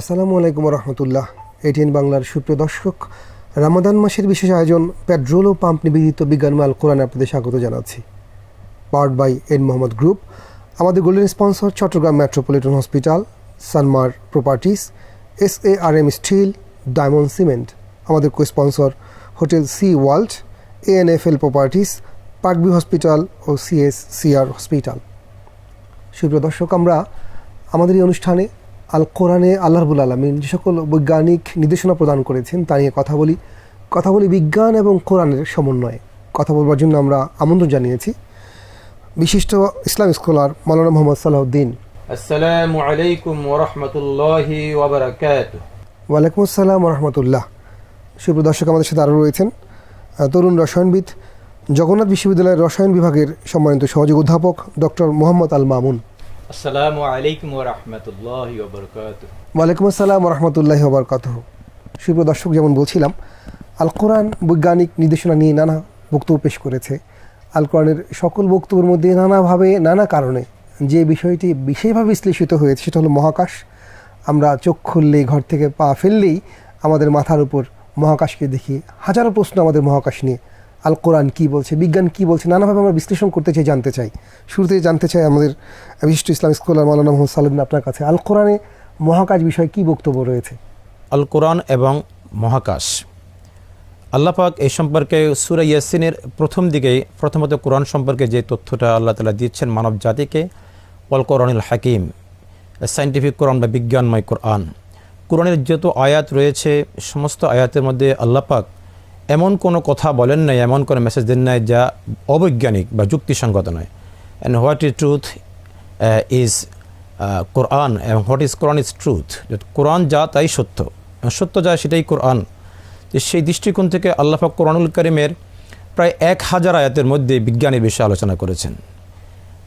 আসসালামু আলাইকুম রহমতুল্লাহ এটিএন বাংলার সুপ্রিয় দর্শক, রামাদান মাসের বিশেষ আয়োজন পেট্রোল ও পাম্প নিবেদিত বিজ্ঞানময় আল কোরআনে আপনাদের স্বাগত জানাচ্ছি। Powered by N Mohammad Group আমাদের golden sponsor Chattogram Metropolitan Hospital Sanmar Properties S A R M Steel Diamond Cement আমাদের co sponsor Hotel Sea World ANFL Properties পাকবি Hospital ও সিএস সিআর হসপিটাল। সুপ্রিয় দর্শক, আমরা আমাদের এই অনুষ্ঠানে আল কোরআনে আল্লাহবুল আলমিন যে সকল বৈজ্ঞানিক নির্দেশনা প্রদান করেছেন তা নিয়ে কথা বলি। কথা বলি বিজ্ঞান এবং কোরআনের সমন্বয়ে। কথা বলবার জন্য আমরা আমন্ত্রণ জানিয়েছি। বিশিষ্ট ইসলাম স্কলার মৌলানা মোহাম্মদ সালাহদ্দিন ওয়ালাইকুম আসসালাম রহমতুল্লাহ। সুপ্র দর্শক আমাদের সাথে আরও রয়েছেন তরুণ রসায়নবিদ জগন্নাথ বিশ্ববিদ্যালয়ের রসায়ন বিভাগের সম্মানিত সহযোগ অধ্যাপক ডক্টর মোহাম্মদ আল মামুন আসসালামু আলাইকুম ওয়ালাইকুম আসসালাম রহমতুল্লাহ ওবরকাত সুপ্রিয় দর্শক, যেমন বলছিলাম আল কোরআন বৈজ্ঞানিক নির্দেশনা নিয়ে নানা বক্তব্য পেশ করেছে। আল কোরআনের সকল বক্তব্যের মধ্যে নানাভাবে, নানা কারণে যে বিষয়টি বিশেষভাবে বিশ্লেষিত হয়েছে সেটা হলো মহাকাশ। আমরা চোখ খুললেই, ঘর থেকে পা ফেললেই আমাদের মাথার উপর মহাকাশকে দেখি। হাজারো প্রশ্ন আমাদের মহাকাশ নিয়ে আল কোরআন কী বলছে, বিজ্ঞান কী বলছে, নানাভাবে আমরা বিশ্লেষণ করতে চাই, জানতে চাই। শুরুতে জানতে চাই আমাদের বিশিষ্ট ইসলাম স্কলার মাওলানা মোহাম্মদ সালিম আপনার কাছে আল কোরআনে মহাকাশ বিষয়ে কী বক্তব্য রয়েছে? আল কোরআন এবং মহাকাশ। আল্লাপাক এই সম্পর্কে সুরা ইয়াসিনের প্রথম দিকে প্রথমত কোরআন সম্পর্কে যে তথ্যটা আল্লাহ তালা দিচ্ছেন মানব জাতিকে অল কোরআনুল হাকিম সাইন্টিফিক কোরআন বা বিজ্ঞানময় কোরআন। কোরআনের যত আয়াত রয়েছে, সমস্ত আয়াতের মধ্যে আল্লাপাক এমন কোনো কথা বলেন নাই, এমন কোনো মেসেজ দেন নাই যা অবৈজ্ঞানিক বা যুক্তিসঙ্গত নয়। And what is truth is Quran এবং what is Quran is truth Quran যা, তাই সত্য। সত্য যা, সেটাই কোরআন যে সেই দৃষ্টিকোণ থেকে আল্লাহাক কোরআনুল করিমের প্রায় এক হাজার আয়াতের মধ্যে বিজ্ঞানের বিষয়ে আলোচনা করেছেন।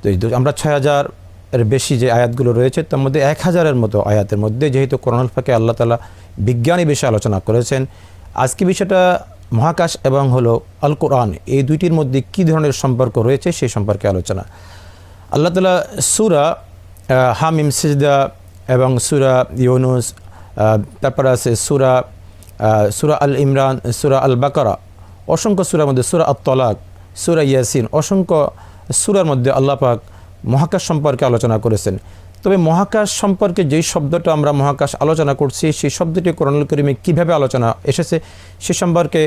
তো আমরা ছয় হাজার এর বেশি যে আয়াতগুলো রয়েছে, তার মধ্যে এক হাজারের মতো আয়াতের মধ্যে যেহেতু কোরআনুল ফাঁকে আল্লাহ তালা বিজ্ঞানী বিষয়ে আলোচনা করেছেন। আজকে বিষয়টা মহাকাশ এবং হলো আল কোরআন, এই দুইটির মধ্যে কী ধরনের সম্পর্ক রয়েছে সেই সম্পর্কে আলোচনা। আল্লাহ তালা সুরা হামিম, সিজদা এবং সুরা ইউনুস তারপর আছে সুরা সুরা আল ইমরান, সুরা আল বাকারা, অসংখ্য সুরার মধ্যে সুরা আত তলাক, সুরা ইয়াসিন, অসংখ্য সুরার মধ্যে আল্লাহ পাক মহাকাশ সম্পর্কে আলোচনা করেছেন। তবে মহাকাশ সম্পর্কে যেই শব্দটা আমরা মহাকাশ আলোচনা করছি, সেই শব্দটি কোরআনুল করিমে কীভাবে আলোচনা এসেছে সে সম্পর্কে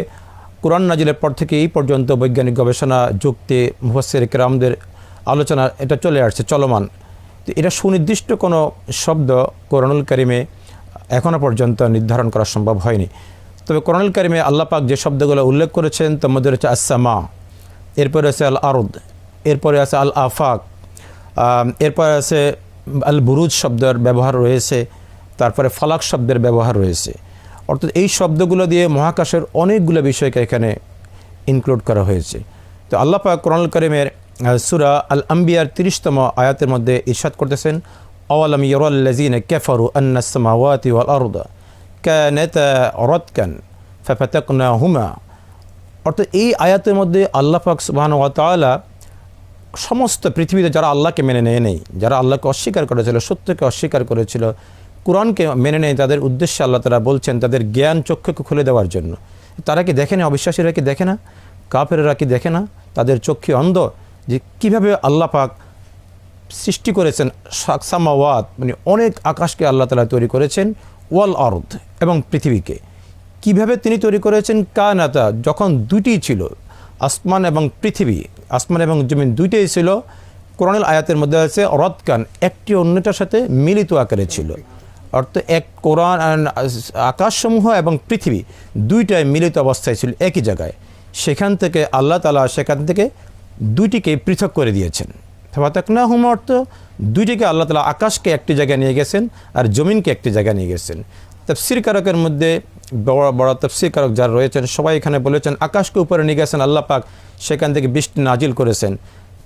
কোরআন নাজিলের পর থেকে এই পর্যন্ত বৈজ্ঞানিক গবেষণা, যুক্তি মুফাসের কেরামদের আলোচনা এটা চলে আসছে, চলমান। তো এটা সুনির্দিষ্ট কোনো শব্দ কোরআনুল করিমে এখনও পর্যন্ত নির্ধারণ করা সম্ভব হয়নি। তবে কোরআনুল করিমে আল্লাহ পাক যে শব্দগুলো উল্লেখ করেছেন, তার মধ্যে রয়েছে আসামা এরপরে আছে আল আরদ এরপরে আছে আল আফাক এরপরে আছে আল বুরুজ শব্দের ব্যবহার রয়েছে, তারপরে ফলাক শব্দের ব্যবহার রয়েছে। অর্থাৎ এই শব্দগুলো দিয়ে মহাকাশের অনেকগুলো বিষয়কে এখানে ইনক্লুড করা হয়েছে। তো আল্লাহ পাক কোরআন করিমের সুরা আল আম্বিয়ার তিরিশতম আয়াতের মধ্যে ইরশাদ করতেছেন, আওয়ালাম ইয়ারাল্লাযীনা কাফারু আন্না আস-সামাওয়াতি ওয়াল আরদা কানাতা রাতকান ফাফাতাকনাহুমা। অর্থাৎ এই আয়াতের মধ্যে আল্লাহ পাক সুবহানাহু ওয়া তাআলা সমস্ত পৃথিবীতে যারা আল্লাহকে মেনে নেয় নেই, যারা আল্লাহকে অস্বীকার করেছিল, সত্যকে অস্বীকার করেছিল, কোরআনকে মেনে নেয় তাদের উদ্দেশ্যে আল্লাহ তারা বলছেন তাদের জ্ঞান চক্ষুকে খুলে দেওয়ার জন্য। তারা কি দেখে না, অবিশ্বাসীরা কি দেখে না? কাফেরেরা কি দেখে না? তাদের চক্ষু অন্ধ? যে কীভাবে আল্লাহ পাক সৃষ্টি করেছেন সাকসামাওয়াত মানে অনেক আকাশকে আল্লাহ তালা তৈরি করেছেন, ওয়াল আর্দ এবং পৃথিবীকে। কীভাবে তিনি তৈরি করেছেন? কানাতা, যখন দুইটি ছিল, আসমান এবং পৃথিবী। আসমান এবং জমিন দুইটাই ছিল। কোরআনুল আয়াতের মধ্যে আছে, রদকান, একটি অন্যটার সাথে মিলিত আকারে ছিল। অর্থাৎ এক কোরআন আকাশসমূহ এবং পৃথিবী দুইটাই মিলিত অবস্থায় ছিল একই জায়গায়। সেখান থেকে আল্লাহ তালা সেখান থেকে দুইটিকে পৃথক করে দিয়েছেন। ফাতাকনা হুম অর্থ দুইটিকে আল্লাহ তালা আকাশকে একটি জায়গায় নিয়ে গেছেন আর জমিনকে একটি জায়গায় নিয়ে গেছেন। তফসির কারকের মধ্যে বড় বড় তফসির কারক যারা রয়েছেন, সবাই এখানে বলেছেন, আকাশকে উপরে নিয়ে গেছেন, আল্লাহ পাক সেখান থেকে বৃষ্টি নাজিল করেছেন।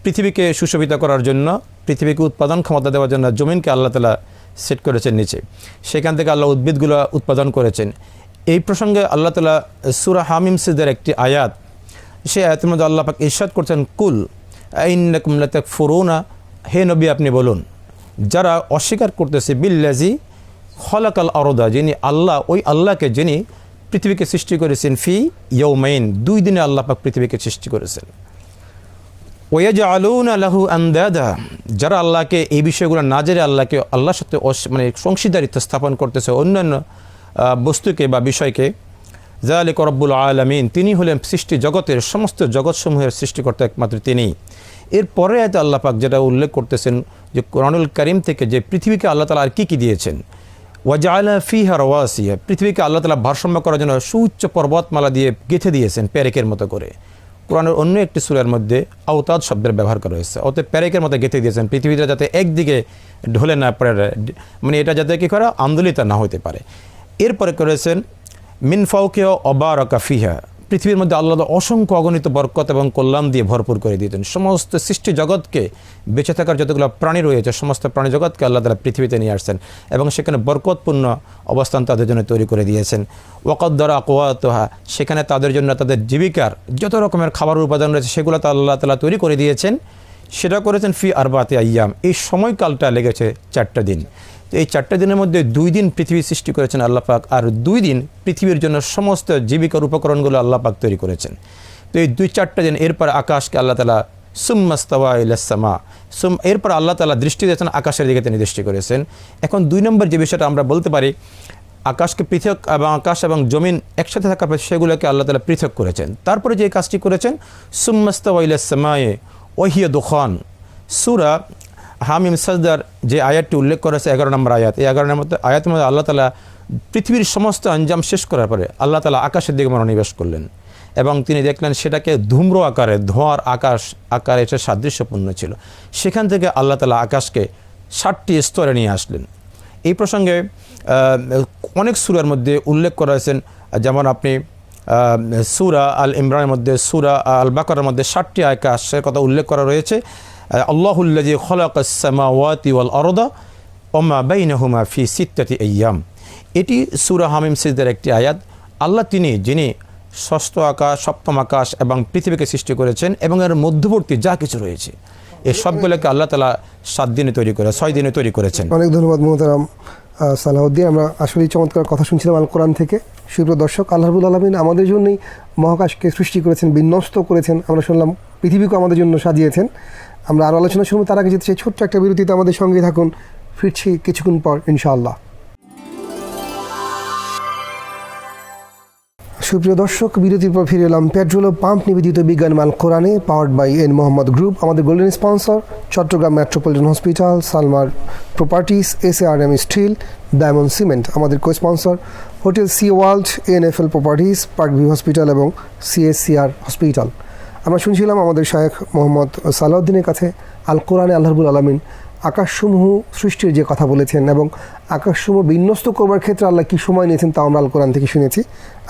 পৃথিবীকে সুশোভিত করার জন্য, পৃথিবীকে উৎপাদন ক্ষমতা দেওয়ার জন্য জমিনকে আল্লাহ তালা সেট করেছেন নিচে। সেখান থেকে আল্লাহ উদ্ভিদগুলো উৎপাদন করেছেন। এই প্রসঙ্গে আল্লাহ তালা সুরা হামিম সিদের একটি আয়াত, সেই আয়াতের মধ্যে আল্লাহ পাক ইরশাদ করছেন, কুল আইনাকুম লাতাকফুরুনা, হে নবী আপনি বলুন, যারা অস্বীকার করতেছে বিল্লাজি খলাকাল আরদা, যিনি আল্লাহ, ওই আল্লাহকে যিনি পৃথিবীকে সৃষ্টি করেছেন ফি ইয়ৌমাইন দুই দিনে আল্লাহ পাক পৃথিবীকে সৃষ্টি করেছেন। ওয়াজ আলুন আল্লাহু আন্দাদা, যারা আল্লাহকে, এই বিষয়গুলো না জেনে আল্লাহকে, আল্লাহর সাথে মানে অংশীদারিত্ব স্থাপন করতেছে অন্যান্য বস্তুকে বা বিষয়কে জালিক রব্বুল আলমিন, তিনি হলেন সৃষ্টি জগতের সমস্ত জগৎসমূহের সৃষ্টিকর্তা একমাত্র তিনি। এরপরে আল্লাহ পাক যেটা উল্লেখ করতেছেন যে কোরআনুল করিম থেকে যে পৃথিবীকে আল্লাহ তালা আর কী কী দিয়েছেন ওয়াজালা ফিহা রওয়াসিয়া পৃথিবীকে আল্লাহ তালা ভারসাম্য করার জন্য সুউচ্চ পর্বতমালা দিয়ে গেঁথে দিয়েছেন প্যারেকের মতো করে। কোরআনের অন্য একটি সুরের মধ্যে আওতাদ শব্দের ব্যবহার করা হয়েছে। অত প্যারেকের মতো গেঁথে দিয়েছেন পৃথিবীটা যাতে একদিকে ঢলে না পড়ে মানে এটা যাতে কী করা আন্দোলিত না হতে পারে। এরপরে করেছেন মিনফাউকেও অবারকা ফিহা। পৃথিবীর মধ্যে আল্লাহ অসংখ্য অগণিত বরকত এবং কল্যাণ দিয়ে ভরপুর করে দিতেন সমস্ত সৃষ্টি জগৎকে বেঁচে থাকার যতগুলো প্রাণী রয়েছে, সমস্ত প্রাণী জগৎকে আল্লাহ তালা পৃথিবীতে নিয়ে আসছেন এবং সেখানে বরকতপূর্ণ অবস্থান তাদের জন্য তৈরি করে দিয়েছেন। ওয়াকদ্দরা আকোয়াতহা সেখানে তাদের জন্য তাদের জীবিকার যত রকমের খাবার উপাদান রয়েছে, সেগুলো তো আল্লাহ তালা তৈরি করে দিয়েছেন। সেটা করেছেন ফি আরবাতে আয়াম এই সময়কালটা লেগেছে চারটা দিন। এই চারটা দিনের মধ্যে দুই দিন পৃথিবী সৃষ্টি করেছেন আল্লাহ পাক, আর দুই দিন পৃথিবীর জন্য সমস্ত জীবিকার উপকরণগুলো আল্লাহ পাক তৈরি করেছেন। তো এই দুই চারটা দিন, এরপর আকাশকে আল্লাহ তালা সুম্মাস্তাওয়া ইলাসমা সুম এরপর আল্লাহ তালা দৃষ্টি দিয়েছেন আকাশের দিকে তিনি দৃষ্টি করেছেন। এখন দুই নম্বর যে বিষয়টা আমরা বলতে পারি, আকাশকে পৃথক এবং আকাশ এবং জমিন একসাথে থাকা সেগুলোকে আল্লাহ তালা পৃথক করেছেন। তারপরে যে কাজটি করেছেন সুম্মাস্তাওয়া ইলাসমায়ে ওহিয়া দোখান, সুরা হামিম সাজদার যে আয়াতটি উল্লেখ করেছে এগারো নম্বর আয়াত। এই এগারো নম্বর আয়াতের মধ্যে আল্লাহ তালা পৃথিবীর সমস্ত আঞ্জাম শেষ করার পরে আল্লাহ তালা আকাশের দিকে মনোনিবেশ করলেন এবং তিনি দেখলেন সেটাকে ধূম্র আকারে, ধোঁয়ার আকাশ আকারে এটা সাদৃশ্যপূর্ণ ছিল। সেখান থেকে আল্লাহ তালা আকাশকে ষাটটি স্তরে নিয়ে আসলেন। এই প্রসঙ্গে অনেক সুরার মধ্যে উল্লেখ করা হয়েছেন যেমন আপনি সুরা আল ইমরানের মধ্যে, সুরা আল বাকরের মধ্যে ষাটটি আকাশের কথা উল্লেখ করা রয়েছে। আল্লাহুল্লাজি খলাকাসমাওয়াতি ওয়াল আরদা ওমা বাইনাহুমা ফি সিত্তাতি আইয়াম। এটি সুরা হামিম সিজদের একটি আয়াত। আল্লাহ তিনি যিনি ষষ্ঠ আকাশ সপ্তম আকাশ এবং পৃথিবীকে সৃষ্টি করেছেন এবং এর মধ্যবর্তী যা কিছু রয়েছে এই সবগুলোকে আল্লাহ তালা সাত দিনে তৈরি করে ছয় দিনে তৈরি করেছেন। অনেক ধন্যবাদ মোহতারাম আহ, সালাউদ্দিন আমরা আসলেই চমৎকার কথা শুনছিলাম আল কোরআন থেকে। সুপ্রিয় দর্শক আল্লাহবুল আলমিন আমাদের জন্যই মহাকাশকে সৃষ্টি করেছেন বিন্যস্ত করেছেন। আমরা শুনলাম পৃথিবীকে আমাদের জন্য সাজিয়েছেন। আমরা আরও আলোচনা শুনব। তার আগে যেতে চাই ছোট্ট একটা বিরতিতে আমাদের সঙ্গে থাকুন, ফিরছি কিছুক্ষণ পর, ইনশাআল্লাহ। সুপ্রিয় দর্শক, বিরতির পর ফিরে এলাম। পেট্রোল ও পাম্প নিবেদিত বিজ্ঞান মাল কোরআনে powered by N Mohammad group আমাদের golden sponsor Chattogram metropolitan hospital সালমার properties S R M steel diamond cement আমাদের co sponsor hotel sea world NFL properties park view hospital এবং সিএসসিআর হসপিটাল আমরা শুনছিলাম আমাদের শায়েখ মোহাম্মদ সালাউদ্দিনের কাছে, আল কোরআনে আল্লাহবুল আলমিন আকাশসমূহ সৃষ্টির যে কথা বলেছেন এবং আকাশসমূহ বিন্যস্ত করবার ক্ষেত্রে আল্লাহ কী সময় নিয়েছেন তা আমরা আল কোরআন থেকে শুনেছি।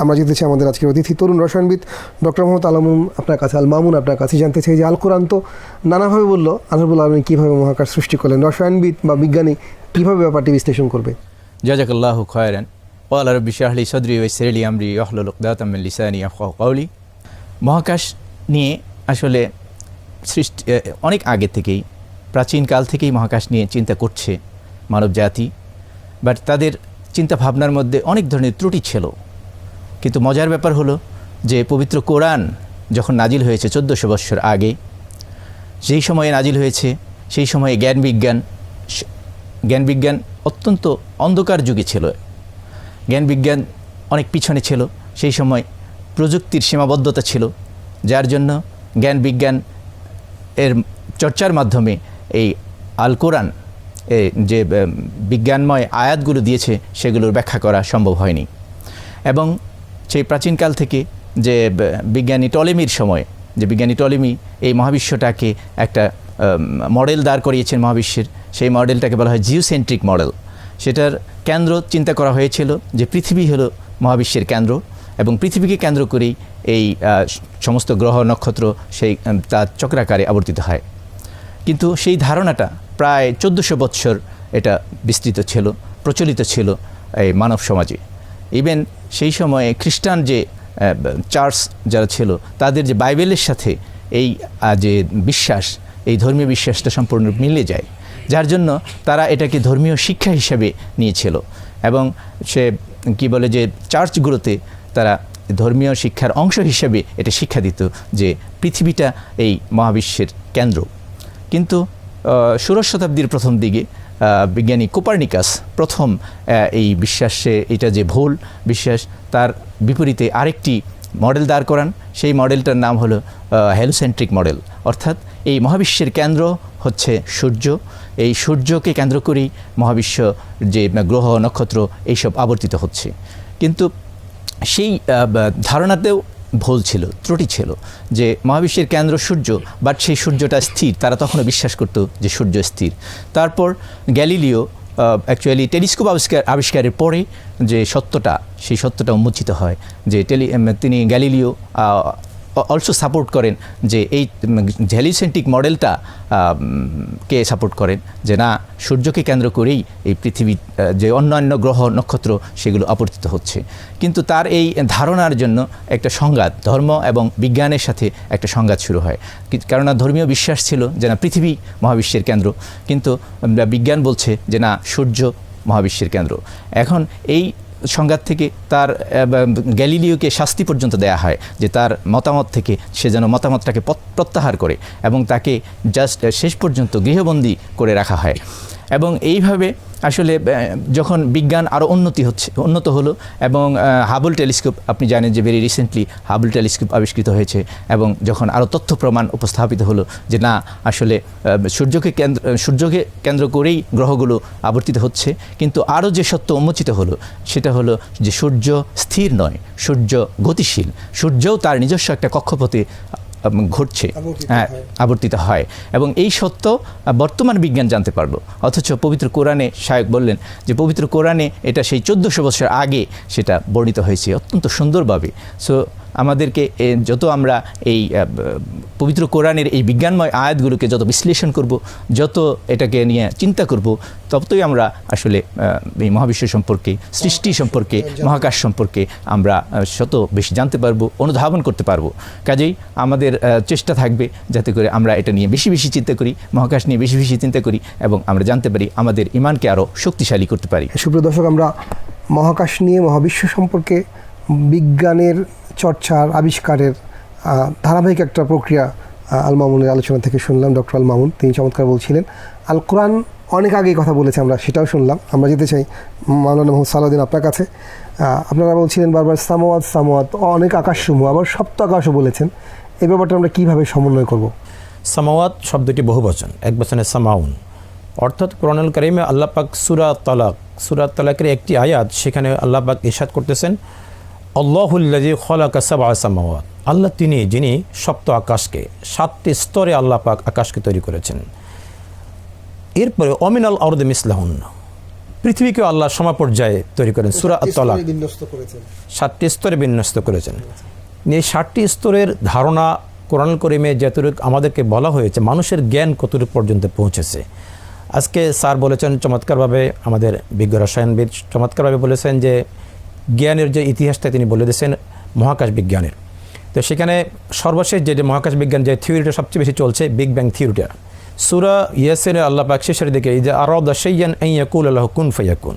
আমরা যেতে চাই আমাদের আজকের অতিথি তরুণ রসায়নবিদ ডক্টর মোহাম্মদ আলমুন আপনার কাছে, আল মামুন আপনার কাছে জানতে চাই যে আল কোরআন তো নানাভাবে বলল আল্লাহবুল আলমিন কীভাবে মহাকাশ সৃষ্টি করলেন, রসায়নবিদ বা বিজ্ঞানী কীভাবে ব্যাপারটি বিশ্লেষণ করবে? জাজাকাল্লাহু খয়রান। ওয়ালা রব্বি শাহলি সদরি ওয়াইসিরলি আমরি ওয়াহলুল উকদাতাম মিন লিসানি ইয়াফকাহু কাওলি। মহাকাশ নিয়ে আসলে সৃষ্টি অনেক আগে থেকেই প্রাচীনকাল থেকেই মহাকাশ নিয়ে চিন্তা করছে মানব জাতি। বাট তাদের চিন্তা ভাবনার মধ্যে অনেক ধরনের ত্রুটি ছিল। কিন্তু মজার ব্যাপার হলো যে পবিত্র কোরআন যখন নাজিল হয়েছে চোদ্দোশো বৎসর আগে, যেই সময়ে নাজিল হয়েছে, সেই সময়ে জ্ঞান বিজ্ঞান জ্ঞান বিজ্ঞান অত্যন্ত অন্ধকার যুগে ছিল। জ্ঞান বিজ্ঞান অনেক পিছনে ছিল, সেই সময় প্রযুক্তির সীমাবদ্ধতা ছিল। যার জন্য জ্ঞান বিজ্ঞান এর চর্চার মাধ্যমে এই আল কোরআন যে বিজ্ঞানময় আয়াতগুলো দিয়েছে, সেগুলোর ব্যাখ্যা করা সম্ভব হয়নি। এবং সেই প্রাচীনকাল থেকে যে বিজ্ঞানী টলেমির সময়, যে বিজ্ঞানী টলেমি এই মহাবিশ্বটাকে একটা মডেল দাঁড় করিয়েছেন মহাবিশ্বের, সেই মডেলটাকে বলা হয় জিওসেন্ট্রিক মডেল। সেটার কেন্দ্র চিন্তা করা হয়েছিল যে পৃথিবী হলো মহাবিশ্বের কেন্দ্র। এবং পৃথিবীকে কেন্দ্র করেই এই সমস্ত গ্রহ, নক্ষত্র সেই তার চক্রাকারে আবর্তিত হয়। কিন্তু সেই ধারণাটা প্রায় চোদ্দোশো বৎসর এটা বিস্তৃত ছিল, প্রচলিত ছিল এই মানব সমাজে। ইভেন সেই সময়ে খ্রিস্টান যে চার্চ যারা ছিল, তাদের যে বাইবেলের সাথে এই যে বিশ্বাস, এই ধর্মীয় বিশ্বাসটা সম্পূর্ণ মিলে যায়। যার জন্য তারা এটাকে ধর্মীয় শিক্ষা হিসাবে নিয়েছিল। এবং সে, কি বলে যে, চার্চগুলোতে তারা ধর্মীয় শিক্ষার অংশ হিসেবে এটা শিক্ষা দিত যে পৃথিবীটা এই মহাবিশ্বের কেন্দ্র। কিন্তু ষোড়শ শতাব্দীর প্রথম দিকে বিজ্ঞানী কোপার্নিকাস প্রথম এই বিশ্বাসে এটা যে ভুল বিশ্বাস, তার বিপরীতে আরেকটি মডেল দাঁড় করান। সেই মডেলটার নাম হলো হেলোসেন্ট্রিক মডেল। অর্থাৎ এই মহাবিশ্বের কেন্দ্র হচ্ছে সূর্য। এই সূর্যকে কেন্দ্র করেই মহাবিশ্ব যে গ্রহ, নক্ষত্র, এইসব আবর্তিত হচ্ছে। কিন্তু সেই ধারণাতেও ভুল ছিল, ত্রুটি ছিল যে মহাবিশ্বের কেন্দ্র সূর্য বাট সেই সূর্যটা স্থির, তারা তখনও বিশ্বাস করতো যে সূর্য স্থির। তারপর গ্যালিলিও অ্যাকচুয়ালি টেলিস্কোপ আবিষ্কার, আবিষ্কারের পরে যে সত্যটা, সেই সত্যটা উন্মোচিত হয়, যে টেলি তিনি গ্যালিলিও অলসো সাপোর্ট করেন যে এই ঝ্যালিসেন্টিক মডেলটা কে সাপোর্ট করেন? যে না, সূর্যকে কেন্দ্র করেই এই পৃথিবী যে অন্যান্য গ্রহ, নক্ষত্র সেগুলো আবর্তিত হচ্ছে। কিন্তু তার এই ধারণার জন্য একটা সংঘাত, ধর্ম এবং বিজ্ঞানের সাথে একটা সংঘাত শুরু হয়। কেননা ধর্মীয় বিশ্বাস ছিল যে না, পৃথিবী মহাবিশ্বের কেন্দ্র। কিন্তু বিজ্ঞান বলছে যে না, সূর্য মহাবিশ্বের কেন্দ্র। এখন এই সংঘাত থেকে তার গ্যালিলিওকে শাস্তি পর্যন্ত দেয়া হয়, যে তার মতামত থেকে সে যেন মতামতটাকে প্রত্যাহার করে এবং তাকে জাস্ট শেষ পর্যন্ত গৃহবন্দী করে রাখা হয়। এবং এইভাবে আসলে যখন বিজ্ঞান আরও উন্নতি হচ্ছে, উন্নত হলো এবং হাবল টেলিস্কোপ আপনি জানেন যে ভেরি রিসেন্টলি হাবল টেলিস্কোপ আবিষ্কৃত হয়েছে এবং যখন আরও তথ্য প্রমাণ উপস্থাপিত হলো যে না, আসলে সূর্যকে কেন্দ্র সূর্যকে কেন্দ্র করেই গ্রহগুলো আবর্তিত হচ্ছে, কিন্তু আরও যে সত্য উন্মোচিত হলো সেটা হলো যে সূর্য স্থির নয়, সূর্য গতিশীল, সূর্যও তার নিজস্ব একটা কক্ষপথে ঘটছে আবর্তিত হ্যাঁ হয়। আবর্তিত হয়। এবং এই সত্য বর্তমান বিজ্ঞান জানতে পারব। অথচ পবিত্র কোরআনে শায়ক বললেন যে পবিত্র কোরআনে এটা সেই চোদ্দোশো বছর আগে সেটা বর্ণিত হয়েছে অত্যন্ত সুন্দরভাবে। সো আমাদেরকে যত আমরা এই পবিত্র কোরআনের এই বিজ্ঞানময় আয়াতগুলোকে যত বিশ্লেষণ করব যত এটাকে নিয়ে চিন্তা করব ততই আমরা আসলে এই মহাবিশ্ব সম্পর্কে সৃষ্টি সম্পর্কে মহাকাশ সম্পর্কে। আমরা শত বেশি জানতে পারব অনুধাবন করতে পারব। কাজেই আমাদের চেষ্টা থাকবে যাতে করে আমরা এটা নিয়ে বেশি বেশি চিন্তা করি মহাকাশ নিয়ে বেশি বেশি চিন্তা করি এবং আমরা জানতে পারি আমাদের ইমানকে আরও শক্তিশালী করতে পারি। সুপ্রিয় দর্শক আমরা মহাকাশ নিয়ে মহাবিশ্ব সম্পর্কে বিজ্ঞানের চর্চার, আবিষ্কারের ধারাবাহিক একটা প্রক্রিয়া আল মামুনের আলোচনা থেকে শুনলাম, ডক্টর আল মামুন। তিনি চমৎকার বলছিলেন। আল কোরআন অনেক আগেই কথা বলেছে, আমরা সেটাও শুনলাম। আমরা যেতে চাই। মাওলানা মোহাম্মদ সালাউদ্দিন আপনার কাছে। আপনারা বলছিলেন বারবার সামোয়াত সামোয়াত অনেক আকাশসমূহ, আবার সপ্ত আকাশও বলেছেন। এই ব্যাপারটা আমরা কীভাবে সমন্বয় করব? সামাওয়াত শব্দটি বহুবচন, এক বচনে সামাউন। অর্থাৎ কোরআনুল করিমে আল্লাহ পাক সুরা তালাক, সুরা তালাকের একটি আয়াত, সেখানে আল্লাহ পাক ইরশাদ করতেছেন আল্লাহুল্লাজি খলাকা সাবা সামাওয়াত। আল্লাহ তিনি যিনি সপ্ত আকাশকে সাতটি স্তরে আল্লাহ পাক আকাশকে তৈরি করেছেন। এরপরে অমিনাল আরদ মিসলাহুন পৃথিবীকে আল্লাহ সমাপর্যায়ে তৈরি করেন সুরা করেছেন। ষাটটি স্তরে বিন্যস্ত করেছেন। এই ষাটটি স্তরের ধারণা কোরআন করিমে যতটুকু আমাদেরকে বলা হয়েছে মানুষের জ্ঞান কতটুকু পর্যন্ত পৌঁছেছে। আজকে স্যার বলেছেন চমৎকারভাবে আমাদের বিজ্ঞ রসায়নবিদ চমৎকারভাবে বলেছেন যে জ্ঞানের যে ইতিহাসটা তিনি বলে দিয়েছেন, মহাকাশ বিজ্ঞানের। তো সেখানে সর্বশেষ যে মহাকাশ বিজ্ঞান যে থিওরিটা সবচেয়ে বেশি চলছে, বিগ ব্যাং থিওরিটা। সুরা ইয়াসের আল্লাহ পাক শেষের দিকে এই যে আরও দাসাইয়ান ইয়াকুল আল্লাহ কুন ফাইয়াকুন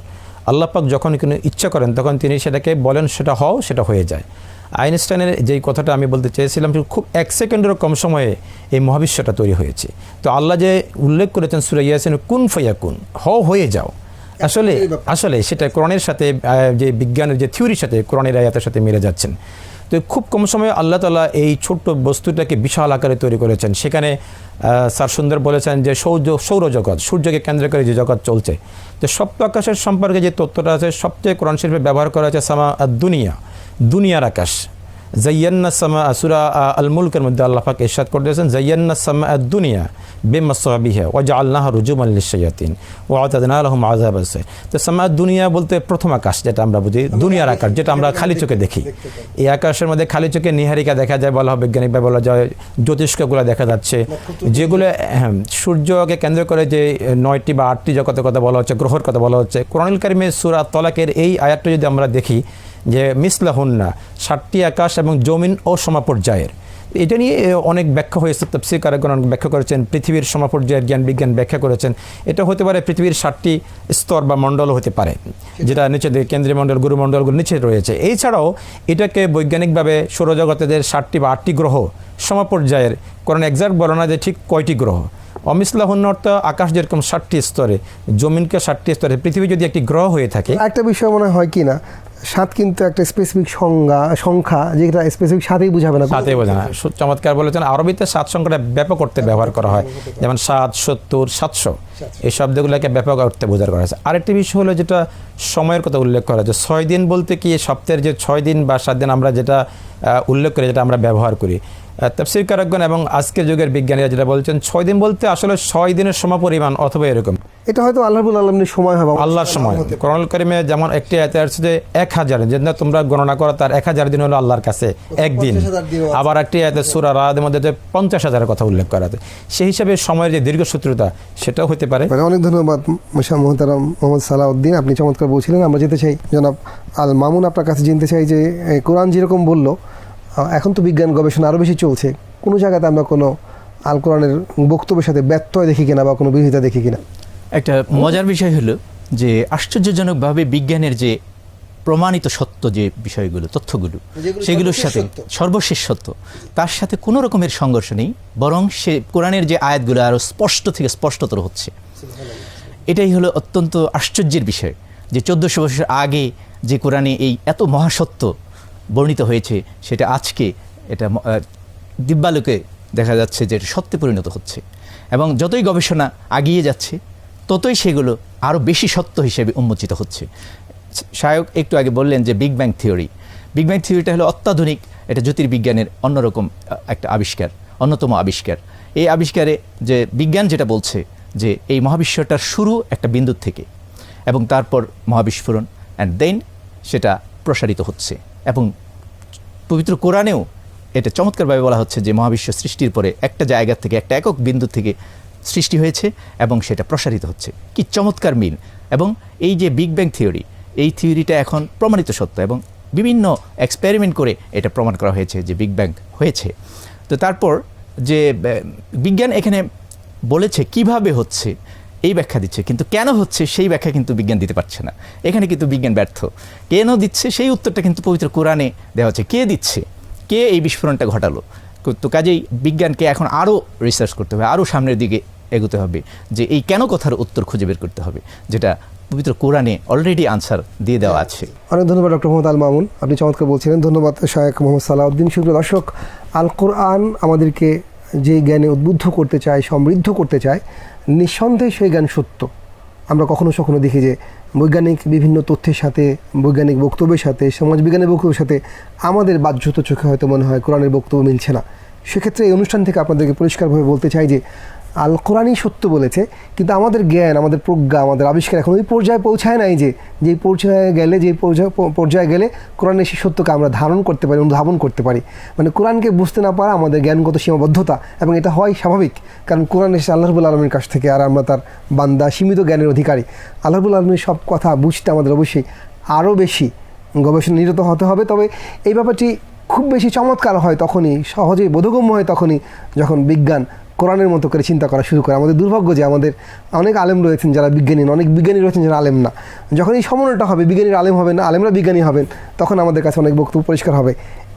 আল্লাহ পাক যখন কোনো ইচ্ছা করেন, তখন তিনি সেটাকে বলেন, সেটা হও, সেটা হয়ে যায়। আইনস্টাইনের যেই কথাটা আমি বলতে চেয়েছিলাম খুব এক সেকেন্ডেরও কম সময়ে এই মহাবিশ্বটা তৈরি হয়েছে। তো আল্লাহ যে উল্লেখ করেছেন সুরা ইয়াসিন, কুন ফাইয়াকুন হও, হয়ে যাও। আসলে আসলে সেটা কোরআনের সাথে যে বিজ্ঞানের যে থিওরির সাথে কোরআনের আয়াতের সাথে মিলে যাচ্ছেন। তো খুব কম সময়ে আল্লাহ তালা এই ছোট্ট বস্তুটাকে বিশাল আকারে তৈরি করেছেন। সেখানে স্যার সুন্দর বলেছেন যে সৌর সৌরজগৎ সূর্যকে কেন্দ্র করে যে জগৎ চলছে। তো সপ্ত আকাশের সম্পর্কে যে তথ্যটা আছে সবচেয়ে কোরআন শিল্পে ব্যবহার করা হয়েছে সামা দুনিয়া দুনিয়ার আকাশ। জাইয়ান্না সামা সুরা আল মুলকের মধ্যে আল্লাহ পাক ইরশাদ করে দিয়েছেন জাইয়ান্না সামা আদ দুনিয়া বেমাসবিহা ওয়াজা আল্লাহ রুজুম আল্লিশায়াতিন ও আতাদিন আলহম আজাব আছে তো সামা দুনিয়া বলতে প্রথম আকাশ যেটা আমরা বুঝি দুনিয়ার আকাশ যেটা আমরা খালি চোখে দেখি। এই আকাশের মধ্যে খালি চোখে নিহারিকা দেখা যায় বলা হয় বৈজ্ঞানিকভাবে বলা যায় জ্যোতিষ্কগুলো দেখা যাচ্ছে। যেগুলো হ্যাঁ, সূর্যকে কেন্দ্র করে যে নয়টি বা আটটি জগতের কথা বলা হচ্ছে গ্রহের কথা বলা হচ্ছে কোরআনুল কারিমে সুরা তলাকের এই আয়াতটা যদি আমরা দেখি যে মিসলাহুন্না, সাতটি আকাশ এবং জমিন ও সমাপর্যায়ের। এটা নিয়ে অনেক ব্যাখ্যা হয়েছে, তফসির কারকগণ অনেক ব্যাখ্যা করেছেন, পৃথিবীর সমাপর্যায়ের জ্ঞান বিজ্ঞান ব্যাখ্যা করেছেন। এটা হতে পারে পৃথিবীর ষাটটি স্তর বা মণ্ডলও হতে পারে, যেটা নিচে কেন্দ্রীয় মণ্ডল, গুরুমণ্ডলগুলো নিচে রয়েছে। এছাড়াও, এটাকে বৈজ্ঞানিকভাবে সৌরজগতের ষাটটি বা আটটি গ্রহ, সমপর্যায়ের কারণ এক্সাক্ট বলো না যে ঠিক কয়টি গ্রহ। অমিসলাহন অর্থ আকাশ যেরকম ষাটটি স্তরে, জমিনকে ষাটটি স্তরে, পৃথিবী যদি একটি গ্রহ হয়ে থাকে একটা বিষয় মনে হয় কি না সাত কিন্তু একটা স্পেসিফিক সংজ্ঞা, সংখ্যা, যেটা স্পেসিফিক সাতেই বোঝাবে না। সাতেই বোঝা না। চমৎকার বলেছেন, আরবিতে সাত সংখ্যাটা ব্যাপক অর্থে ব্যবহার করা হয়। যেমন সাত, সত্তর, সাতশো। এই শব্দগুলোকে ব্যাপক অর্থে বোঝার করা হয়েছে। আরেকটি বিষয় হলো যেটা সময়ের কথা উল্লেখ করা হয়েছে ছয় দিন বলতে কি সপ্তাহের যে ছয় দিন বা সাত দিন আমরা যেটা উল্লেখ করি, যেটা আমরা ব্যবহার করি। তফসির কারকগণ এবং আজকের যুগের বিজ্ঞানীরা যেটা বলছেন ছয় দিন বলতে আসলে ছয় দিনের সমপরিমাণ অথবা এরকম। এটা হয়তো আল্লাহবুল আলমের সময় হবে। আল্লাহর সময়। করোনাল করিমে যেমন একটি আয়াতে আসছে যে এক হাজার যে তোমরা গণনা করো তার এক হাজার দিন হলো আল্লাহর কাছে। একদিন 50,000 দিনও আছে। আবার একটি আয়াতে সুরা রাদের মধ্যে যে পঞ্চাশ হাজারের কথা উল্লেখ করা আছে। সেই হিসাবে সময়ের যে দীর্ঘসূত্রতা সেটাও হতে পারে। মানে অনেক ধন্যবাদ মশা মোহতারাম মোহাম্মদ সালাউদ্দিন। আপনি চমৎকার বলছিলেন। আমরা যেতে চাই। জনাব আল মামুন আপনার কাছে জানতে চাই যে কোরআন যেরকম বলল এখন তো বিজ্ঞান গবেষণা আরও বেশি চলছে। কোনো জায়গাতে আমরা কোনো আল কোরআনের বক্তব্যের সাথে ব্যত্যয় দেখি কিনা বা কোনো বিরোধিতা দেখি কিনা? একটা মজার বিষয় হলো যে আশ্চর্যজনকভাবে বিজ্ঞানের যে প্রমাণিত সত্য যে বিষয়গুলো তথ্যগুলো সেগুলোর সাথে সর্বশেষ সত্য তার সাথে কোনো রকমের সংঘর্ষ নেই বরং সে কোরআনের যে আয়াতগুলো আরও স্পষ্ট থেকে স্পষ্টতর হচ্ছে। এটাই হলো অত্যন্ত আশ্চর্যের বিষয় যে চোদ্দোশো বছর আগে যে কোরআনে এই এত মহাসত্য বর্ণিত হয়েছে, সেটা আজকে এটা দিব্যালোকে দেখা যাচ্ছে যে সত্যে পরিণত হচ্ছে। এবং যতই গবেষণা আগিয়ে যাচ্ছে, ততই সেগুলো আরও বেশি সত্য হিসেবে উন্মোচিত হচ্ছে। সায়ক একটু আগে বললেন যে big bang theory. Big bang থিওরিটা হলো অত্যাধুনিক, এটা জ্যোতির্বিজ্ঞানের অন্যরকম একটা আবিষ্কার, অন্যতম আবিষ্কার। এই আবিষ্কারে যে বিজ্ঞান যেটা বলছে যে এই মহাবিশ্বটার শুরু একটা বিন্দু থেকে এবং তারপর মহাবিস্ফোরণ অ্যান্ড দেন সেটা প্রসারিত হচ্ছে। এবং পবিত্র কোরআনেও এটা চমৎকারভাবে বলা হচ্ছে যে মহাবিশ্ব সৃষ্টির পরে একটা জায়গা থেকে একটা একক বিন্দু থেকে সৃষ্টি হয়েছে এবং সেটা প্রসারিত হচ্ছে। কি চমৎকার মিল। এবং এই যে বিগ ব্যাং থিওরি এই থিওরিটা এখন প্রমাণিত সত্য এবং বিভিন্ন এক্সপেরিমেন্ট করে এটা প্রমাণ করা হয়েছে যে বিগ ব্যাং হয়েছে। তো তারপর যে বিজ্ঞান এখানে বলেছে কীভাবে হচ্ছে এই ব্যাখ্যা দিচ্ছে কিন্তু কেন হচ্ছে সেই ব্যাখ্যা কিন্তু বিজ্ঞান দিতে পারছে না। এখানে কিন্তু বিজ্ঞান ব্যর্থ। কেন দিচ্ছে? সেই উত্তরটা কিন্তু পবিত্র কোরআনে দেওয়া হচ্ছে। কে দিচ্ছে? কে এই বিস্ফোরণটা ঘটালো? তো কাজেই বিজ্ঞানকে এখন আরও রিসার্চ করতে হবে আরও সামনের দিকে এগোতে হবে যে এই কেন কথার উত্তর খুঁজে বের করতে হবে যেটা পবিত্র কোরআনে অলরেডি আনসার দিয়ে দেওয়া আছে। অনেক ধন্যবাদ ডক্টর মোহাম্মদ আল মামুন আপনি চমৎকার বলছিলেন। ধন্যবাদ শায়েক মোহাম্মদ সালাউদ্দিন। সুপ্রিয় দর্শক আল কোরআন আমাদেরকে যে জ্ঞানে উদ্বুদ্ধ করতে চায় সমৃদ্ধ করতে চায় নিঃসন্দেহে সেই জ্ঞান সত্য। আমরা কখনো কখনো দেখি যে বৈজ্ঞানিক বিভিন্ন তথ্যের সাথে, বৈজ্ঞানিক বক্তব্যের সাথে, সমাজবিজ্ঞানের বক্তব্যের সাথে আমাদের বাধ্যত চোখে হয়তো মনে হয় কোরআনের বক্তব্য মিলছে না। সেক্ষেত্রে এই অনুষ্ঠান থেকে আপনাদেরকে পরিষ্কারভাবে বলতে চাই যে আল কোরআনই সত্য বলেছে, কিন্তু আমাদের জ্ঞান, আমাদের প্রজ্ঞা, আমাদের আবিষ্কার এখন ওই পর্যায়ে পৌঁছায় নাই যে, যেই পর্যায়ে গেলে যে পর্যায়ে পর্যায়ে গেলে কোরআনের সেই সত্যকে আমরা ধারণ করতে পারি, অনুধাবন করতে পারি। মানে কোরআনকে বুঝতে না পারা আমাদের জ্ঞানগত সীমাবদ্ধতা, এবং এটা হয় স্বাভাবিক, কারণ কোরআন এসে আল্লাহবুল আলমীর কাছ থেকে, আর আমরা তার বান্দা, সীমিত জ্ঞানের অধিকারী। আল্লাহবুল আলমীর সব কথা বুঝতে আমাদের অবশ্যই আরও বেশি গবেষণা নিরত হতে হবে, তবে এই ব্যাপারটি খুব বেশি চমৎকার হয় তখনই, সহজেই বোধগম্য হয় তখনই যখন বিজ্ঞান কোরআনের মতো করে চিন্তা করা শুরু করে। আমাদের দুর্ভাগ্য যে আমাদের অনেক আলেম রয়েছেন যারা বিজ্ঞানী অনেক বিজ্ঞানী রয়েছেন যারা আলেম না। যখন এই সমন্বয়টা হবে, বিজ্ঞানীর আলেম হবে না, আলেমরা বিজ্ঞানী হবেন, তখন আমাদের কাছে অনেক বক্তব্য পরিষ্কার হবে।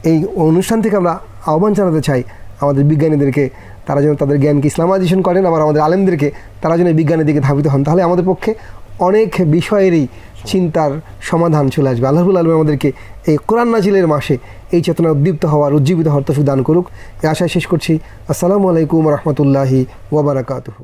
এই অনুষ্ঠান থেকে আমরা আহ্বান জানাতে চাই আমাদের বিজ্ঞানীদেরকে, তারা যেন তাদের জ্ঞানকে ইসলামাইজেশন করেন, আবার আমাদের আলেমদেরকে তারা যেন বিজ্ঞানের দিকে ধাবিত হন। তাহলে আমাদের পক্ষে অনেক বিষয়েরই চিন্তার সমাধান চলে আসবে। আল্লাহুল আলম আমাদেরকে এই কোরআন নাজিলের মাসে এই চেতনা উদ্দীপ্ত হওয়ার উজ্জীবিত হওয়ার দান করুক। এ আশায় শেষ করছি। আসসালামু আলাইকুম রহমতুল্লাহি ওবরাকাতুহু